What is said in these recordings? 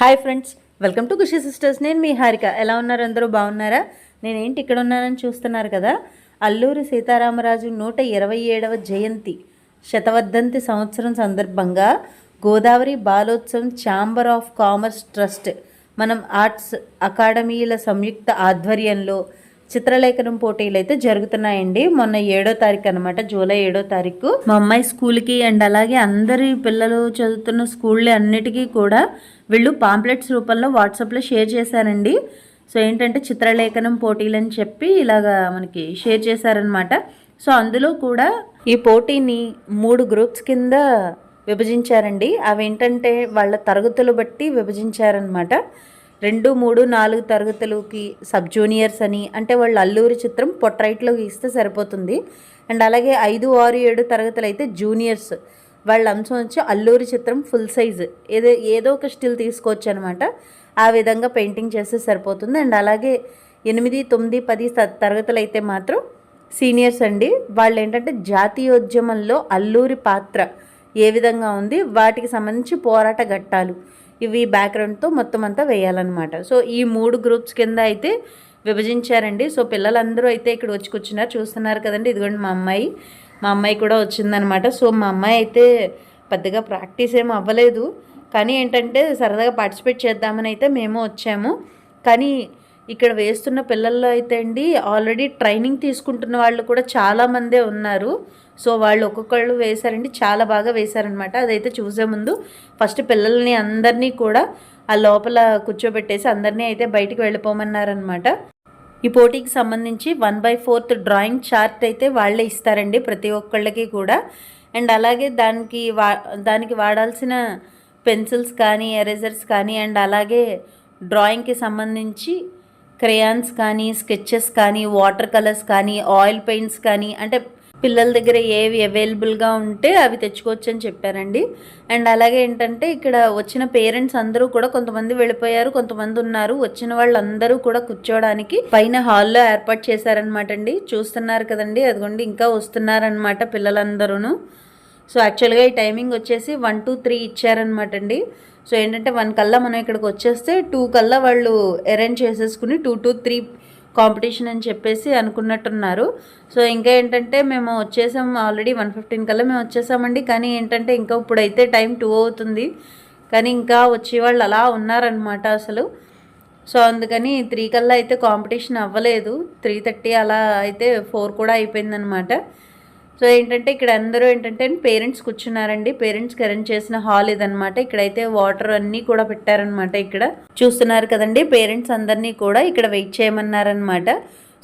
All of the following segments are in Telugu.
Hi friends welcome to Khushi sisters. నేను మీ హారిక. ఎలా ఉన్నారు అందరూ? బాగున్నారా? నేనేంటి ఇక్కడ ఉన్నానని చూస్తున్నారు కదా? అల్లూరి సీతారామరాజు నూట ఇరవై ఏడవ జయంతి శతవర్ధంతి సంవత్సరం సందర్భంగా గోదావరి బాలోత్సవం ఛాంబర్ ఆఫ్ కామర్స్ ట్రస్ట్ మనం ఆర్ట్స్ అకాడమీల సంయుక్త ఆధ్వర్యంలో చిత్రలేఖనం పోటీలు అయితే జరుగుతున్నాయండి. మొన్న ఏడో తారీఖు అనమాట జూలై ఏడో తారీఖు. మా అమ్మాయి స్కూల్కి అండ్ అలాగే అందరి పిల్లలు చదువుతున్న స్కూళ్ళు అన్నిటికీ కూడా వీళ్ళు పాంప్లెట్స్ రూపంలో వాట్సాప్లో షేర్ చేశారండి. సో ఏంటంటే చిత్రలేఖనం పోటీలు అని చెప్పి ఇలాగా మనకి షేర్ చేశారనమాట సో అందులో కూడా ఈ పోటీని మూడు గ్రూప్స్ కింద విభజించారండి. అవి ఏంటంటే వాళ్ళ తరగతులు బట్టి విభజించారనమాట రెండు మూడు నాలుగు తరగతులకి సబ్ జూనియర్స్ అని అంటే వాళ్ళు అల్లూరి చిత్రం పొట్రైట్లో గీస్తే సరిపోతుంది. అండ్ అలాగే ఐదు ఆరు ఏడు తరగతులు అయితే జూనియర్స్ వాళ్ళ అంశం వచ్చి అల్లూరి చిత్రం ఫుల్ సైజ్. ఏదో ఏదో ఒక స్టిల్ తీసుకోవచ్చు అనమాట ఆ విధంగా పెయింటింగ్ చేస్తే సరిపోతుంది. అండ్ అలాగే ఎనిమిది తొమ్మిది పది త- తరగతులు అయితే మాత్రం సీనియర్స్ అండి. వాళ్ళు ఏంటంటే జాతీయోద్యమంలో అల్లూరి పాత్ర ఏ విధంగా ఉంది వాటికి సంబంధించి పోరాట ఘట్టాలు. ఇవి బ్యాక్గ్రౌండ్తో మొత్తం అంతా వేయాలన్నమాట. సో ఈ మూడు గ్రూప్స్ కింద అయితే విభజించారండి. సో పిల్లలందరూ అయితే ఇక్కడ వచ్చి కూర్చున్నారు. చూస్తున్నారు కదండి. ఇదిగోండి మా అమ్మాయి. మా అమ్మాయి కూడా వచ్చిందనమాట సో మా అమ్మాయి అయితే పెద్దగా ప్రాక్టీస్ ఏం అవ్వలేదు. కానీ ఏంటంటే సరదాగా పార్టిసిపేట్ చేద్దామని అయితే మేము వచ్చాము. కానీ ఇక్కడ వేస్తున్న పిల్లల్లో అయితే అండి ఆల్రెడీ ట్రైనింగ్ తీసుకుంటున్న వాళ్ళు కూడా చాలామందే ఉన్నారు. సో వాళ్ళు ఒక్కొక్కళ్ళు వేశారండి చాలా బాగా వేశారనమాట అదైతే చూసే ముందు ఫస్ట్ పిల్లల్ని అందరినీ కూడా ఆ లోపల కూర్చోబెట్టేసి అందరినీ అయితే బయటికి వెళ్ళిపోమన్నారనమాట ఈ పోటీకి సంబంధించి one by fourth drawing chart అయితే వాళ్ళే ఇస్తారండి ప్రతి ఒక్కళ్ళకి కూడా. అండ్ అలాగే దానికి వా దానికి వాడాల్సిన పెన్సిల్స్ కానీ ఎరేజర్స్ కానీ అండ్ అలాగే డ్రాయింగ్కి సంబంధించి క్రేయాన్స్ కానీ స్కెచెస్ కానీ వాటర్ కలర్స్ కానీ ఆయిల్ పెయింట్స్ కానీ అంటే పిల్లల దగ్గర ఏవి అవైలబుల్గా ఉంటే అవి తెచ్చుకోవచ్చు అని చెప్పారండి. అండ్ అలాగే ఏంటంటే ఇక్కడ వచ్చిన పేరెంట్స్ అందరూ కూడా కొంతమంది వెళ్ళిపోయారు కొంతమంది ఉన్నారు. వచ్చిన వాళ్ళందరూ కూడా కూర్చోవడానికి పైన హాల్లో ఏర్పాటు చేశారనమాట అండి. చూస్తున్నారు కదండి అదిగోండి ఇంకా వస్తున్నారనమాట పిల్లలందరూను. సో యాక్చువల్గా ఈ టైమింగ్ వచ్చేసి వన్ టూ త్రీ ఇచ్చారనమాట అండి. సో ఏంటంటే వన్ కల్లా మనం ఇక్కడికి వచ్చేస్తే టూ కల్లా వాళ్ళు అరేంజ్ చేసేసుకుని టూ టూ త్రీ కాంపిటీషన్ అని చెప్పేసి అనుకున్నట్టున్నారు. సో ఇంకా ఏంటంటే మేము వచ్చేసాం ఆల్రెడీ వన్ ఫిఫ్టీన్ కల్లా మేము వచ్చేసామండి. కానీ ఏంటంటే ఇంకా ఇప్పుడైతే టైం టూ అవుతుంది. కానీ ఇంకా వచ్చే వాళ్ళు అలా ఉన్నారనమాట అసలు. సో అందుకని త్రీ కల్లా అయితే కాంపిటీషన్ అవ్వలేదు. త్రీ థర్టీ అలా అయితే ఫోర్ కూడా అయిపోయిందనమాట సో ఏంటంటే ఇక్కడ అందరూ ఏంటంటే పేరెంట్స్ కూర్చున్నారండి. పేరెంట్స్కి అరేంజ్ చేసిన హాల్ ఇదనమాట ఇక్కడైతే వాటర్ అన్నీ కూడా పెట్టారనమాట ఇక్కడ. చూస్తున్నారు కదండి పేరెంట్స్ అందరినీ కూడా ఇక్కడ వెయిట్ చేయమన్నారనమాట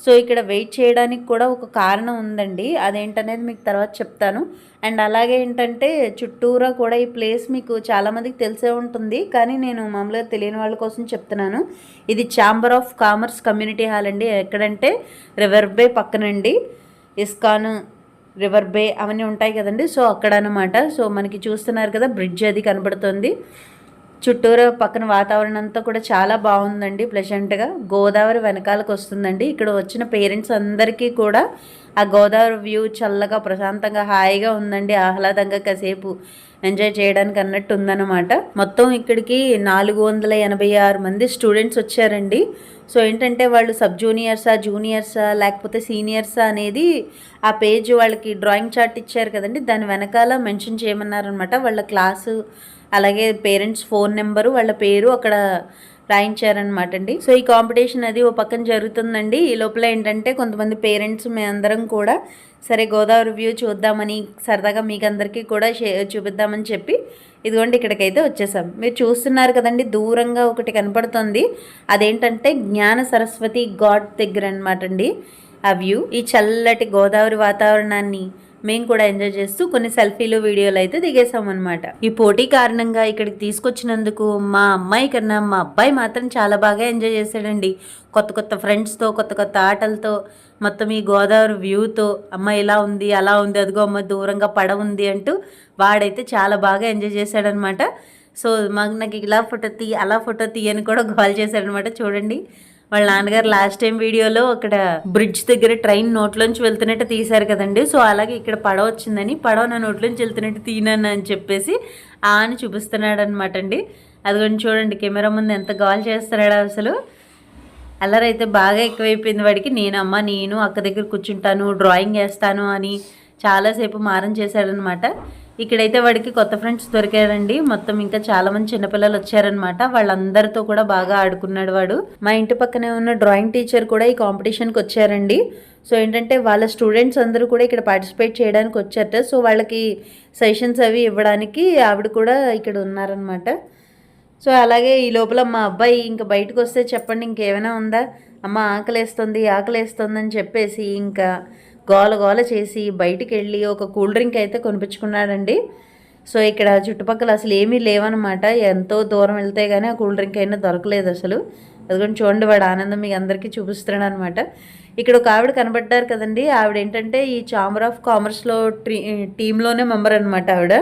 సో ఇక్కడ వెయిట్ చేయడానికి కూడా ఒక కారణం ఉందండి. అదేంటనేది మీకు తర్వాత చెప్తాను. అండ్ అలాగే ఏంటంటే చుట్టూరా కూడా ఈ ప్లేస్ మీకు చాలామందికి తెలిసే ఉంటుంది. కానీ నేను మామూలుగా తెలియని వాళ్ళ కోసం చెప్తున్నాను. ఇది chamber of commerce community hall అండి. ఎక్కడంటే రివర్బే పక్కనండి. ఇస్కాన్ రివర్ బే అవన్నీ ఉంటాయి కదండి. సో అక్కడ అనమాట సో మనకి చూస్తున్నారు కదా బ్రిడ్జ్ అది కనబడుతుంది. చుట్టూరు పక్కన వాతావరణం అంతా కూడా చాలా బాగుందండి ప్లెజెంట్గా గోదావరి వెనకాలకు వస్తుందండి. ఇక్కడ వచ్చిన పేరెంట్స్ అందరికీ కూడా ఆ గోదావరి వ్యూ చల్లగా ప్రశాంతంగా హాయిగా ఉందండి ఆహ్లాదంగా కాసేపు. ఎంజాయ్ చేయడానికి అన్నట్టు ఉందన్నమాట. మొత్తం ఇక్కడికి నాలుగు వందల ఎనభై ఆరు మంది స్టూడెంట్స్ వచ్చారండి. సో ఏంటంటే వాళ్ళు సబ్ జూనియర్సా జూనియర్సా లేకపోతే సీనియర్సా అనేది ఆ పేజ్ వాళ్ళకి డ్రాయింగ్ చార్ట్ ఇచ్చారు కదండి. దాని వెనకాల మెన్షన్ చేయమన్నారనమాట వాళ్ళ క్లాసు అలాగే పేరెంట్స్ ఫోన్ నెంబరు వాళ్ళ పేరు అక్కడ రాయించారనమాట అండి. సో ఈ కాంపిటీషన్ అది ఓ పక్కన జరుగుతుందండి. ఈ లోపల ఏంటంటే కొంతమంది పేరెంట్స్ మేమందరం కూడా సరే గోదావరి వ్యూ చూద్దామని సరదాగా మీకు అందరికీ కూడా చూపిద్దామని చెప్పి ఇదిగోండి ఇక్కడికైతే వచ్చేసాం. మీరు చూస్తున్నారు కదండి దూరంగా ఒకటి కనపడుతుంది. అదేంటంటే జ్ఞాన సరస్వతి ఘాట్ దగ్గర అనమాట అండి ఆ వ్యూ. ఈ చల్లటి గోదావరి వాతావరణాన్ని మేము కూడా ఎంజాయ్ చేస్తూ కొన్ని సెల్ఫీలు వీడియోలు అయితే దిగేసాం అనమాట ఈ పోటీ కారణంగా ఇక్కడికి తీసుకొచ్చినందుకు మా అమ్మాయి కన్నా మా అబ్బాయి మాత్రం చాలా బాగా ఎంజాయ్ చేశాడండి. కొత్త కొత్త ఫ్రెండ్స్తో కొత్త కొత్త ఆటలతో మొత్తం ఈ గోదావరి వ్యూతో అమ్మ ఇలా ఉంది అలా ఉంది అదిగో అమ్మ దూరంగా పడ ఉంది అంటూ వాడైతే చాలా బాగా ఎంజాయ్ చేశాడనమాట సో మాకు నాకు ఇలా ఫోటో తీ అలా ఫోటో తీయని కూడా కాల్ చేశాడనమాట చూడండి వాళ్ళ నాన్నగారు లాస్ట్ టైం వీడియోలో అక్కడ బ్రిడ్జ్ దగ్గర ట్రైన్ నోట్లోంచి వెళ్తున్నట్టు తీశారు కదండి. సో అలాగే ఇక్కడ పడవ వచ్చిందని పడవ నా నోట్లోంచి వెళ్తున్నట్టు తీనాను అని చెప్పేసి ఆ అని చూపిస్తున్నాడు అనమాట అండి అదిగోండి చూడండి కెమెరా ముందు ఎంత గాల్ చేస్తున్నాడు అసలు. అల్లరైతే బాగా ఎక్కువైపోయింది వాడికి. నేను నేను అక్క దగ్గర కూర్చుంటాను డ్రాయింగ్ వేస్తాను అని చాలాసేపు మారం చేశాడనమాట. ఇక్కడైతే వాడికి కొత్త ఫ్రెండ్స్ దొరికారండి. మొత్తం ఇంకా చాలా మంది చిన్నపిల్లలు వచ్చారనమాట వాళ్ళందరితో కూడా బాగా ఆడుకున్నాడు వాడు. మా ఇంటి పక్కనే ఉన్న డ్రాయింగ్ టీచర్ కూడా ఈ కాంపిటీషన్కి వచ్చారండి. సో ఏంటంటే వాళ్ళ స్టూడెంట్స్ అందరూ కూడా ఇక్కడ పార్టిసిపేట్ చేయడానికి వచ్చారట. సో వాళ్ళకి సెషన్స్ అవి ఇవ్వడానికి ఆవిడ కూడా ఇక్కడ ఉన్నారనమాట సో అలాగే ఈ లోపల మా అబ్బాయి ఇంకా బయటకు వస్తే చెప్పండి ఇంకేమైనా ఉందా? అమ్మ ఆకలేస్తుంది ఆకలేస్తుంది అని చెప్పేసి ఇంకా గోల గోల చేసి బయటికి వెళ్ళి ఒక కూల్ డ్రింక్ అయితే కొనిపించుకున్నాడండి. సో ఇక్కడ చుట్టుపక్కల అసలు ఏమీ లేవన్నమాట. ఎంతో దూరం వెళ్తే కానీ ఆ కూల్ డ్రింక్ అయినా దొరకలేదు అసలు. అదిగోండి చూడండి వాడు ఆనందం మీకు అందరికీ చూపిస్తున్నాడు అనమాట ఇక్కడ ఒక ఆవిడ కనబడ్డారు కదండి. ఆవిడ ఏంటంటే ఈ చాంబర్ ఆఫ్ కామర్స్లో టీ టీంలోనే మెంబర్ అనమాట ఆవిడ.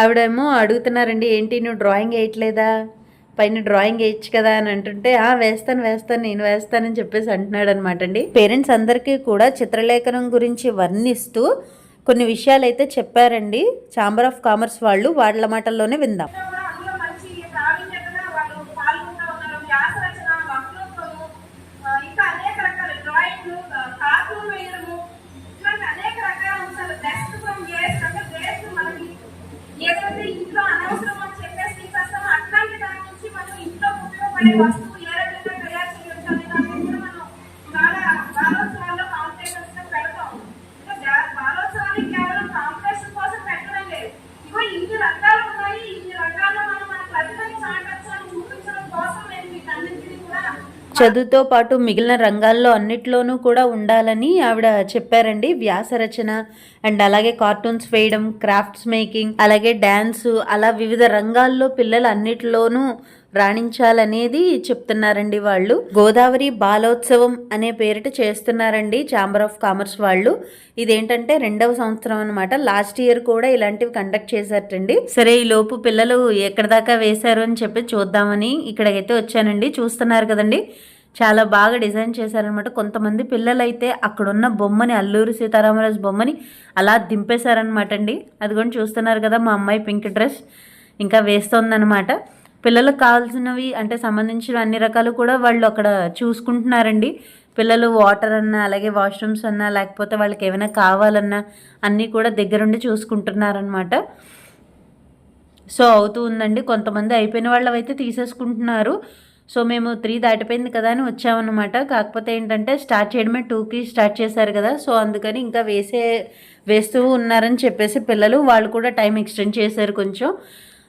ఆవిడేమో అడుగుతున్నారండి ఏంటి నువ్వు డ్రాయింగ్ వేయట్లేదా? పైన డ్రాయింగ్ వేయచ్చు కదా అని అంటుంటే ఆ వేస్తాను వేస్తాను నేను వేస్తానని చెప్పేసి అంటున్నాడు అనమాట అండి. పేరెంట్స్ అందరికీ కూడా చిత్రలేఖనం గురించి వర్ణిస్తూ కొన్ని విషయాలు అయితే చెప్పారండి. ఛాంబర్ ఆఫ్ కామర్స్ వాళ్ళు వాళ్ళ మాటల్లోనే విందాం కూడా అందులో మంచి ప్రావీణ్యతగా వాళ్ళు పాల్గొంటూ ఉన్నారు వ్యాస రచన వక్తృత్వము ఆ, ఇంకా అనేక రకాల డ్రాయింగ్లు కార్టూన్ వేయడము ఇట్లాంటి అనేక రకాల అంశాలు బెస్ట్ ఫ్రమ్ వేస్ట్ అంటే వేస్ట్ మనకి ఏదైతే ఇంట్లో అనవసరం అని చెప్పేసి తీసేస్తామో అట్లాంటి దాని నుంచి మనం ఇంట్లో ఉపయోగపడే వస్తువు ఏ రకంగా తయారు చేయొచ్చు అనే దాని మీద మనం బాలోత్సవాల్లో కాంపిటీషన్స్ పెడతాం ఇంకా బాలోత్సవాన్ని కేవలం కాంపిటీషన్ కోసం పెట్టడం లేదు. ఇగో ఇన్ని రకాలు ఉన్నాయి ఇన్ని రకాల్లో మనం మన ప్రతిభని చాటచ్చు అని చూపించడం కోసం నేను వీటన్నింటినీ కూడా చదువుతో పాటు మిగిలిన రంగాల్లో అన్నిట్లోనూ కూడా ఉండాలని ఆవిడ చెప్పారండి. వ్యాస రచన అండ్ అలాగే కార్టూన్స్ వేయడం క్రాఫ్ట్స్ మేకింగ్ అలాగే డ్యాన్స్ అలా వివిధ రంగాల్లో పిల్లలు అన్నిట్లోనూ రాణించాలనేది చెప్తున్నారండి వాళ్ళు. గోదావరి బాలోత్సవం అనే పేరిట చేస్తున్నారండి ఛాంబర్ ఆఫ్ కామర్స్ వాళ్ళు. ఇదేంటంటే రెండవ సంవత్సరం అనమాట లాస్ట్ ఇయర్ కూడా ఇలాంటివి కండక్ట్ చేశారటండి. సరే ఈ లోపు పిల్లలు ఎక్కడ దాకా వేశారు అని చెప్పి చూద్దామని ఇక్కడికైతే వచ్చానండి. చూస్తున్నారు కదండి. చాలా బాగా డిజైన్ చేశారనమాట కొంతమంది పిల్లలైతే అక్కడున్న బొమ్మని అల్లూరి సీతారామరాజు బొమ్మని అలా దింపేశారనమాట అండి అది కూడా చూస్తున్నారు కదా మా అమ్మాయి పింక్ డ్రెస్. ఇంకా వేస్తోందనమాట పిల్లలకు కావాల్సినవి అంటే సంబంధించిన అన్ని రకాలు కూడా వాళ్ళు అక్కడ చూసుకుంటున్నారండి. పిల్లలు వాటర్ అన్నా అలాగే వాష్రూమ్స్ అన్నా లేకపోతే వాళ్ళకి ఏమైనా కావాలన్నా అన్నీ కూడా దగ్గరుండి చూసుకుంటున్నారనమాట సో అవుతూ ఉందండి. కొంతమంది అయిపోయిన వాళ్ళు అయితే తీసేసుకుంటున్నారు. సో మేము త్రీ దాటిపోయింది కదా అని వచ్చామన్నమాట. కాకపోతే ఏంటంటే స్టార్ట్ చేయడమే టూకి స్టార్ట్ చేశారు కదా. సో అందుకని ఇంకా వేసే వేస్తూ ఉన్నారని చెప్పేసి పిల్లలు వాళ్ళు కూడా టైం ఎక్స్టెండ్ చేశారు కొంచెం.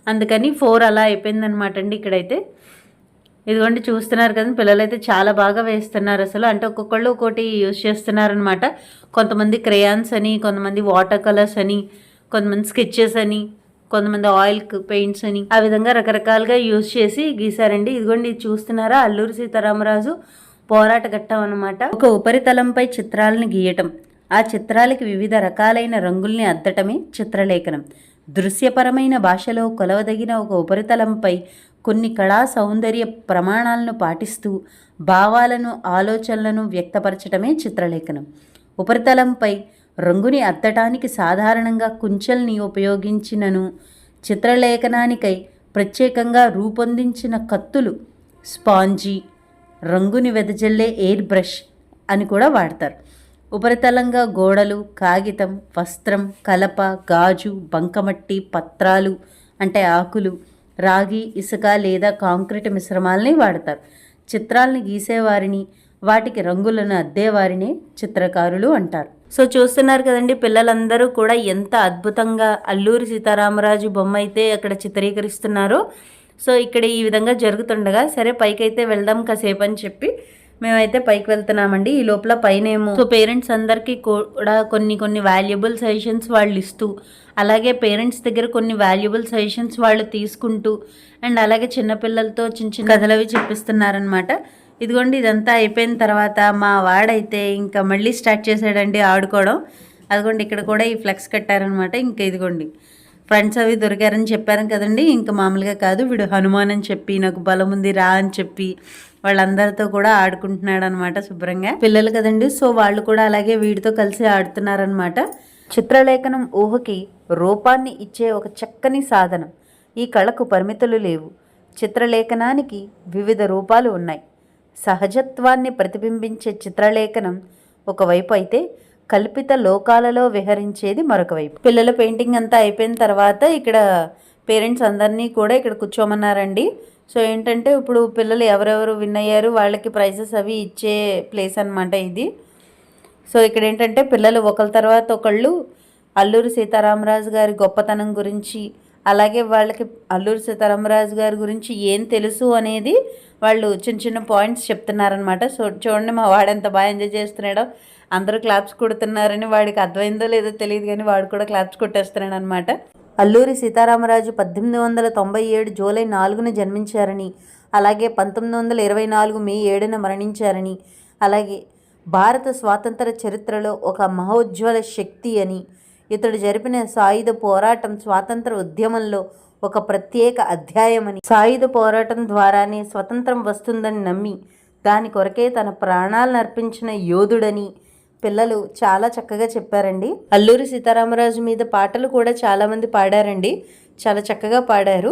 అందుకని ఫోర్ అలా అయిపోయిందనమాట అండి ఇక్కడైతే. ఇదిగోండి చూస్తున్నారు కదా పిల్లలు అయితే చాలా బాగా వేస్తున్నారు అసలు. అంటే ఒక్కొక్కళ్ళు ఒక్కోటి యూజ్ చేస్తున్నారనమాట కొంతమంది క్రేయాన్స్ అని కొంతమంది వాటర్ కలర్స్ అని కొంతమంది స్కెచెస్ అని కొంతమంది ఆయిల్ పెయింట్స్ అని ఆ విధంగా రకరకాలుగా యూజ్ చేసి గీశారండి. ఇదిగోండి చూస్తున్నారా అల్లూరి సీతారామరాజు పోరాట ఘట్టం అనమాట ఒక ఉపరితలంపై చిత్రాలను గీయటం. ఆ చిత్రాలకి వివిధ రకాలైన రంగుల్ని అద్దటమే చిత్రలేఖనం. దృశ్యపరమైన భాషలో కొలవదగిన ఒక ఉపరితలంపై కొన్ని కళా సౌందర్య ప్రమాణాలను పాటిస్తూ భావాలను ఆలోచనలను వ్యక్తపరచడమే చిత్రలేఖనం. ఉపరితలంపై రంగుని అద్దటానికి సాధారణంగా కుంచెల్ని ఉపయోగించినను చిత్రలేఖనానికై ప్రత్యేకంగా రూపొందించిన కత్తులు స్పాంజీ రంగుని వెదజల్లే ఎయిర్ బ్రష్ అని కూడా వాడతారు. ఉపరితలంగా గోడలు కాగితం వస్త్రం కలప గాజు బంకమట్టి పత్రాలు అంటే ఆకులు రాగి ఇసుక లేదా కాంక్రీట్ మిశ్రమాలని వాడతారు. చిత్రాలను గీసేవారిని వాటికి రంగులను అద్దేవారినే చిత్రకారులు అంటారు. సో చూస్తున్నారు కదండి పిల్లలందరూ కూడా ఎంత అద్భుతంగా అల్లూరి సీతారామరాజు బొమ్మ అయితే అక్కడ చిత్రీకరిస్తున్నారో. సో ఇక్కడ ఈ విధంగా జరుగుతుండగా సరే పైకైతే వెళ్దాం కాసేపు అని చెప్పి మేమైతే పైకి వెళ్తున్నామండి. ఈ లోపల పైనేమో సో పేరెంట్స్ అందరికీ కూడా కొన్ని కొన్ని వాల్యుబుల్ సజెషన్స్ వాళ్ళు ఇస్తూ అలాగే పేరెంట్స్ దగ్గర కొన్ని వాల్యుబుల్ సజెషన్స్ వాళ్ళు తీసుకుంటూ అండ్ అలాగే చిన్నపిల్లలతో చిన్న చిన్న కథలు అవి చెప్పిస్తున్నారనమాట ఇదిగోండి ఇదంతా అయిపోయిన తర్వాత మా వాడైతే ఇంకా మళ్ళీ స్టార్ట్ చేశాడండి ఆడుకోవడం. అదిగోండి ఇక్కడ కూడా ఈ ఫ్లెక్స్ కట్టారనమాట ఇంకా ఇదిగోండి. ఫ్రెండ్స్ అవి దొరికారని చెప్పారు కదండి. ఇంకా మామూలుగా కాదు. వీడు హనుమాన్ అని చెప్పి నాకు బలం ఉంది రా అని చెప్పి వాళ్ళందరితో కూడా ఆడుకుంటున్నాడు అనమాట శుభ్రంగా. పిల్లలు కదండి. సో వాళ్ళు కూడా అలాగే వీడితో కలిసి ఆడుతున్నారనమాట. చిత్రలేఖనం ఊహకి రూపాన్ని ఇచ్చే ఒక చక్కని సాధనం. ఈ కళకు పరిమితులు లేవు. చిత్రలేఖనానికి వివిధ రూపాలు ఉన్నాయి. సహజత్వాన్ని ప్రతిబింబించే చిత్రలేఖనం ఒకవైపు అయితే కల్పిత లోకాలలో విహరించేది మరొక వైపు. పిల్లల పెయింటింగ్ అంతా అయిపోయిన తర్వాత ఇక్కడ పేరెంట్స్ అందరినీ కూడా ఇక్కడ కూర్చోమన్నారండి. సో ఏంటంటే ఇప్పుడు పిల్లలు ఎవరెవరు విన్ అయ్యారు వాళ్ళకి ప్రైజెస్ అవి ఇచ్చే ప్లేస్ అనమాట ఇది. సో ఇక్కడ ఏంటంటే పిల్లలు ఒకరి తర్వాత ఒకళ్ళు అల్లూరి సీతారామరాజు గారి గొప్పతనం గురించి అలాగే వాళ్ళకి అల్లూరి సీతారామరాజు గారి గురించి ఏం తెలుసు అనేది వాళ్ళు చిన్న చిన్న పాయింట్స్ చెప్తున్నారనమాట సో చూడండి మా వాడు ఎంత బాగా ఎంజాయ్ చేస్తున్నాడో. అందరూ క్లాప్స్ కొడుతున్నారని వాడికి అర్థమైందో లేదో తెలియదు కానీ వాడు కూడా క్లాప్స్ కొట్టేస్తున్నాడు అనమాట అల్లూరి సీతారామరాజు పద్దెనిమిది వందల తొంభై ఏడు జూలై నాలుగున జన్మించారని అలాగే పంతొమ్మిది వందల ఇరవై నాలుగు మే ఏడున మరణించారని అలాగే భారత స్వాతంత్ర చరిత్రలో ఒక మహోజ్వల శక్తి అని ఇతడు జరిపిన సాయుధ పోరాటం స్వాతంత్ర ఉద్యమంలో ఒక ప్రత్యేక అధ్యాయమని. సాయుధ పోరాటం ద్వారానే స్వతంత్రం వస్తుందని నమ్మి దాని కొరకే తన ప్రాణాలను అర్పించిన యోధుడని పిల్లలు చాలా చక్కగా చెప్పారండి. అల్లూరి సీతారామరాజు మీద పాటలు కూడా చాలామంది పాడారండి. చాలా చక్కగా పాడారు.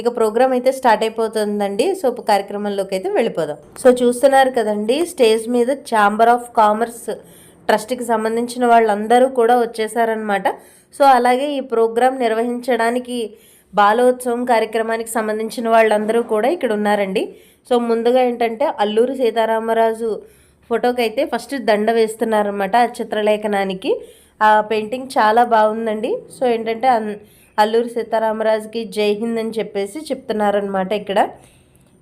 ఇక ప్రోగ్రామ్ అయితే స్టార్ట్ అయిపోతుందండి. సో కార్యక్రమంలోకి అయితే వెళ్ళిపోదాం. సో చూస్తున్నారు కదండి స్టేజ్ మీద ఛాంబర్ ఆఫ్ కామర్స్ ట్రస్ట్కి సంబంధించిన వాళ్ళందరూ కూడా వచ్చేసారనమాట సో అలాగే ఈ ప్రోగ్రాం నిర్వహించడానికి బాలోత్సవం కార్యక్రమానికి సంబంధించిన వాళ్ళందరూ కూడా ఇక్కడ ఉన్నారండి. సో ముందుగా ఏంటంటే అల్లూరి సీతారామరాజు ఫోటోకి అయితే ఫస్ట్ దండ వేస్తున్నారనమాట ఆ చిత్రలేఖనానికి. ఆ పెయింటింగ్ చాలా బాగుందండి. సో ఏంటంటే అన్- అల్లూరి సీతారామరాజుకి జై హింద్ అని చెప్పేసి చెప్తున్నారనమాట ఇక్కడ.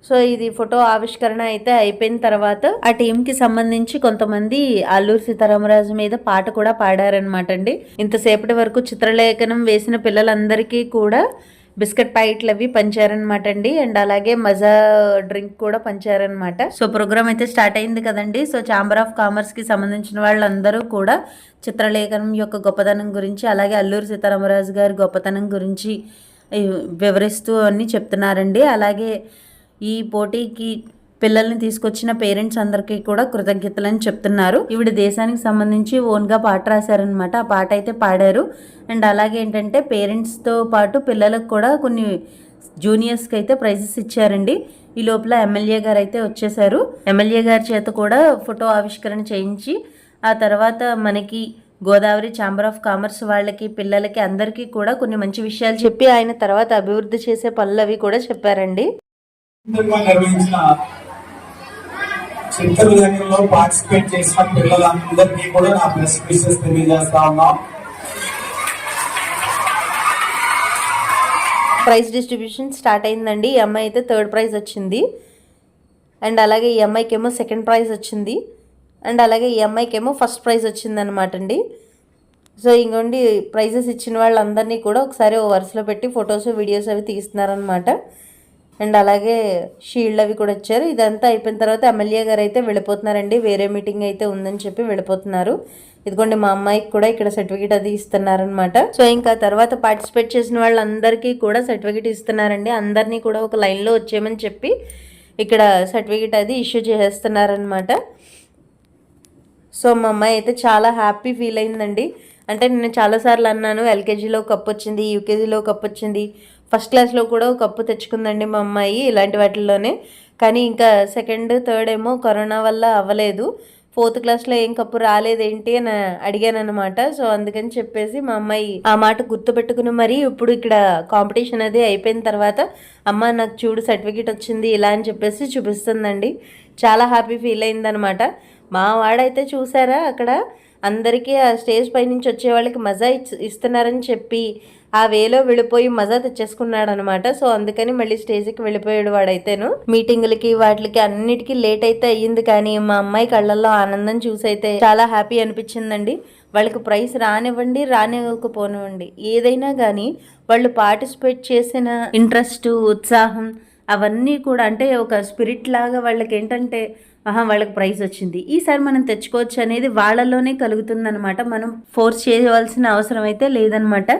సో ఇది ఫోటో ఆవిష్కరణ అయితే అయిపోయిన తర్వాత ఆ టీంకి సంబంధించి కొంతమంది అల్లూరి సీతారామరాజు మీద పాట కూడా పాడారనమాట అండి. ఇంతసేపటి వరకు చిత్రలేఖనం వేసిన పిల్లలందరికీ కూడా బిస్కెట్ ప్యాకెట్లు అవి పంచారనమాట అండి. అండ్ అలాగే మజా డ్రింక్ కూడా పంచారనమాట సో ప్రోగ్రామ్ అయితే స్టార్ట్ అయింది కదండి. సో ఛాంబర్ ఆఫ్ కామర్స్కి సంబంధించిన వాళ్ళందరూ కూడా చిత్రలేఖనం యొక్క గొప్పతనం గురించి అలాగే అల్లూరి సీతారామరాజు గారి గొప్పతనం గురించి వివరిస్తూ అన్ని చెప్తున్నారండి. అలాగే ఈ పోటీకి పిల్లల్ని తీసుకొచ్చిన పేరెంట్స్ అందరికీ కూడా కృతజ్ఞతలని చెప్తున్నారు. ఈవిడ దేశానికి సంబంధించి ఓన్గా పాట రాశారనమాట ఆ పాట అయితే పాడారు. అండ్ అలాగే ఏంటంటే పేరెంట్స్తో పాటు పిల్లలకు కూడా కొన్ని జూనియర్స్కి అయితే ప్రైజెస్ ఇచ్చారండి. ఈ లోపల ఎమ్మెల్యే గారు అయితే వచ్చేసారు. ఎమ్మెల్యే గారి చేత కూడా ఫోటో ఆవిష్కరణ చేయించి ఆ తర్వాత మనకి గోదావరి ఛాంబర్ ఆఫ్ కామర్స్ వాళ్ళకి పిల్లలకి అందరికీ కూడా కొన్ని మంచి విషయాలు చెప్పి ఆయన తర్వాత అభివృద్ధి చేసే పనులు అవి కూడా చెప్పారండి. నిర్వహించిన చిత్రలేఖనంలో పార్టిసిపేట్ చేసిన పిల్లలందరికీ కూడా నా బెస్ట్ విషెస్ తెలియజేస్తా ఉన్నాం. ప్రైజ్ డిస్ట్రిబ్యూషన్ స్టార్ట్ అయిందండి. ఈ అమ్మాయి అయితే థర్డ్ ప్రైజ్ వచ్చింది. అండ్ అలాగే ఈ అమ్మాయికి ఏమో సెకండ్ ప్రైజ్ వచ్చింది. అండ్ అలాగే ఈ అమ్మాయికి ఏమో ఫస్ట్ ప్రైజ్ వచ్చింది అనమాట అండి. సో ఇంకోండి ప్రైజెస్ ఇచ్చిన వాళ్ళందరినీ కూడా ఒకసారి ఓ వరుసలో పెట్టి ఫొటోస్ వీడియోస్ అవి తీస్తున్నారనమాట అండ్ అలాగే షీల్డ్ అవి కూడా వచ్చారు ఇదంతా అయిపోయిన తర్వాత ఎమ్మెల్యే గారు అయితే వెళ్ళిపోతున్నారండి. వేరే మీటింగ్ అయితే ఉందని చెప్పి వెళ్ళిపోతున్నారు. ఇదిగోండి మా అమ్మాయికి కూడా ఇక్కడ సర్టిఫికేట్ అది ఇస్తున్నారనమాట సో ఇంకా తర్వాత పార్టిసిపేట్ చేసిన వాళ్ళందరికీ కూడా సర్టిఫికేట్ ఇస్తున్నారండి. అందరినీ కూడా ఒక లైన్లో వచ్చేయమని చెప్పి ఇక్కడ సర్టిఫికేట్ అది ఇష్యూ చేసేస్తున్నారనమాట సో మా అమ్మాయి అయితే చాలా హ్యాపీ ఫీల్ అయిందండి. అంటే నేను చాలాసార్లు అన్నాను ఎల్కేజీలో కప్ వచ్చింది యూకేజీలో కప్ వచ్చింది. ఫస్ట్ క్లాస్లో కూడా ఒక కప్పు తెచ్చుకుందండి మా అమ్మాయి ఇలాంటి వాటిల్లోనే. కానీ ఇంకా సెకండ్ థర్డ్ ఏమో కరోనా వల్ల అవ్వలేదు. ఫోర్త్ క్లాస్లో ఏం కప్పు రాలేదేంటి అని అడిగాను అనమాట సో అందుకని చెప్పేసి మా అమ్మాయి ఆ మాట గుర్తుపెట్టుకుని మరి ఇప్పుడు ఇక్కడ కాంపిటీషన్ అది అయిపోయిన తర్వాత అమ్మ నాకు చూడు సర్టిఫికేట్ వచ్చింది ఇలా అని చెప్పేసి చూపిస్తుందండి. చాలా హ్యాపీ ఫీల్ అయిందనమాట మా వాడైతే చూసారా అక్కడ? అందరికీ ఆ స్టేజ్ పై నుంచి వచ్చే వాళ్ళకి మజా ఇచ్- ఇస్తున్నారని చెప్పి ఆ వేలో వెళ్ళిపోయి మజా తెచ్చేసుకున్నాడు అనమాట సో అందుకని మళ్ళీ స్టేజ్కి వెళ్ళిపోయాడు వాడైతేను. మీటింగులకి వాటికి అన్నిటికీ లేట్ అయితే అయ్యింది. కానీ మా అమ్మాయి కళ్ళల్లో ఆనందం చూసి అయితే చాలా హ్యాపీ అనిపించిందండి. వాళ్ళకి ప్రైస్ రానివ్వండి రానివ్వకపోనివ్వండి. ఏదైనా కానీ వాళ్ళు పార్టిసిపేట్ చేసిన ఇంట్రెస్ట్ ఉత్సాహం అవన్నీ కూడా అంటే ఒక స్పిరిట్ లాగా వాళ్ళకి ఏంటంటే ఆహా వాళ్ళకి ప్రైజ్ వచ్చింది. ఈసారి మనం తెచ్చుకోవచ్చు అనేది వాళ్ళలోనే కలుగుతుందనమాట. మనం ఫోర్స్ చేయవలసిన అవసరం అయితే లేదనమాట.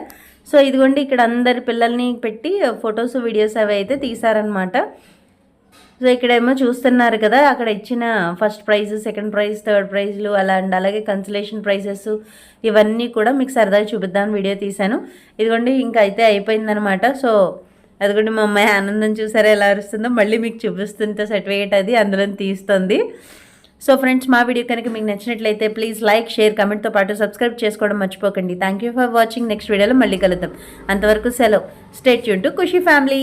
సో ఇదిగోండి ఇక్కడ అందరి పిల్లల్ని పెట్టి ఫొటోస్ వీడియోస్ అవి అయితే తీశారనమాట సో ఇక్కడేమో చూస్తున్నారు కదా అక్కడ ఇచ్చిన first prize second prize third ప్రైజ్లు అలా అండ్ అలాగే కన్సలేషన్ ప్రైజెస్ ఇవన్నీ కూడా మీకు సరదాగా చూపిద్దామని వీడియో తీశాను. ఇదిగోండి ఇంకా అయితే అయిపోయిందనమాట సో అదిగోండి మా అమ్మాయి ఆనందం చూసారా ఎలా అరుస్తుందో మళ్ళీ మీకు చూపిస్తుంటే సర్టిఫికేట్ అది అందులో తీస్తుంది. సో ఫ్రెండ్స్ మా వీడియో కనుక మీకు నచ్చినట్లయితే ప్లీజ్ లైక్ షేర్ కమెంట్తో పాటు సబ్స్క్రైబ్ చేసుకోవడం మర్చిపోకండి. Thank you for watching next వీడియోలో మళ్ళీ కలుద్దాం. అంతవరకు సెలవు. Stay Yoon to Khushi family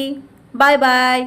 bye bye